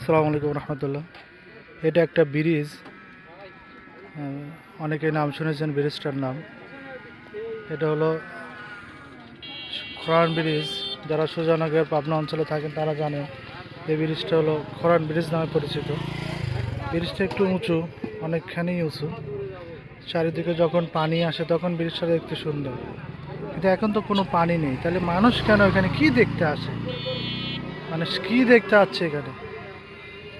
আসসালামু আলাইকুম রহমতুল্লাহ। এটা একটা ব্রিজ। অনেকে নাম শুনেছেন ব্রিজটার নাম। এটা হলো খরান ব্রিজ। যারা সুজানগর, পাবনা অঞ্চলে থাকেন তারা জানেন এই ব্রিজটা হলো খরান ব্রিজ নামে পরিচিত। ব্রিজটা একটু উঁচু, অনেকখানি উঁচু। চারিদিকে যখন পানি আসে তখন ব্রিজটা দেখতে সুন্দর। কিন্তু এখন তো কোনো পানি নেই। তাহলে মানুষ কেন এখানে কি দেখতে আসে? মানুষ কি দেখতে আসছে এখানে?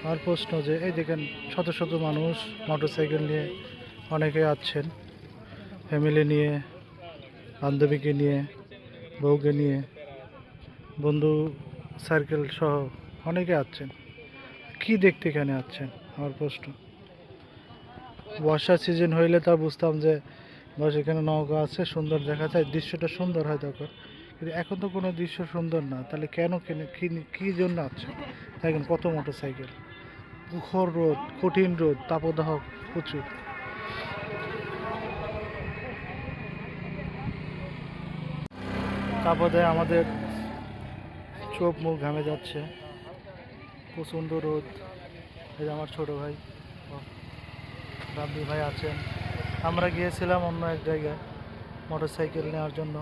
আমার প্রশ্ন যে, এই দেখেন, শত শত মানুষ মোটরসাইকেল নিয়ে অনেকে আছেন ফ্যামিলি নিয়ে, বান্ধবীকে নিয়ে, বউকে নিয়ে, বন্ধু সার্কেল সহ অনেকে আছেন কি দেখতে এখানে আছেন আমার প্রশ্ন। বর্ষার সিজন হইলে তা বুঝতাম যে বস এখানে নৌকা আছে, সুন্দর দেখা যায়, দৃশ্যটা সুন্দর হয় তখন। কিন্তু এখন তো কোনো দৃশ্য সুন্দর না। তাহলে কেন কেন কি কী জন্য আছে দেখেন, কত মোটর সাইকেল মুখর রোদ, কঠিন রোদ তাপদাহ প্রচুর। তাপদায় আমাদের চোখ মুখ ঘামে যাচ্ছে। প্রচণ্ড রোদ। এই আমার ছোট ভাই। রাব্বি ভাই আছেন। আমরা গিয়েছিলাম অন্য এক জায়গায় মোটর সাইকেল নেওয়ার জন্য।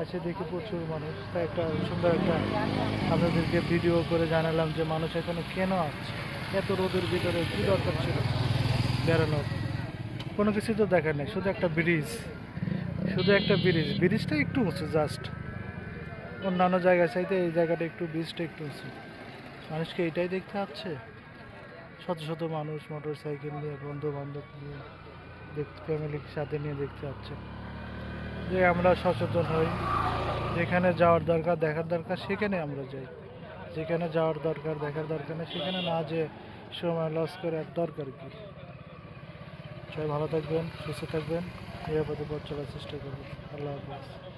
আসে দেখি প্রচুর মানুষ। তাই একটা সুন্দর একটা আপনাদেরকে ভিডিও করে জানালাম যে মানুষ এখানে কেন আসছে। এত রোদের ভিতরে কী দরকার ছিল? বেরোনোর কোনো কিছু তো দেখা নেই, শুধু একটা ব্রিজ। শুধু একটা ব্রিজ। ব্রিজটা একটু উঁচু জাস্ট অন্যান্য জায়গায় চাইতে এই জায়গাটা একটু, ব্রিজটা একটু উঁচু। মানুষকে এটাই দেখতে হচ্ছে। শত শত মানুষ মোটর সাইকেল নিয়ে বন্ধু বান্ধব নিয়ে দেখতে ফ্যামিলির সাথে নিয়ে দেখতে হচ্ছে। যে আমরা সচেতন হই, যেখানে যাওয়ার দরকার, দেখার দরকার, সেখানে আমরা যাই। যেখানে যাওয়ার দরকার, দেখার দরকার নেই, সেখানে না যে সময় লস করে আর দরকার কি? সবাই ভালো থাকবেন, সুস্থ থাকবেন, নিরাপদে পথ চলার চেষ্টা করবেন। আল্লাহ হাফিজ।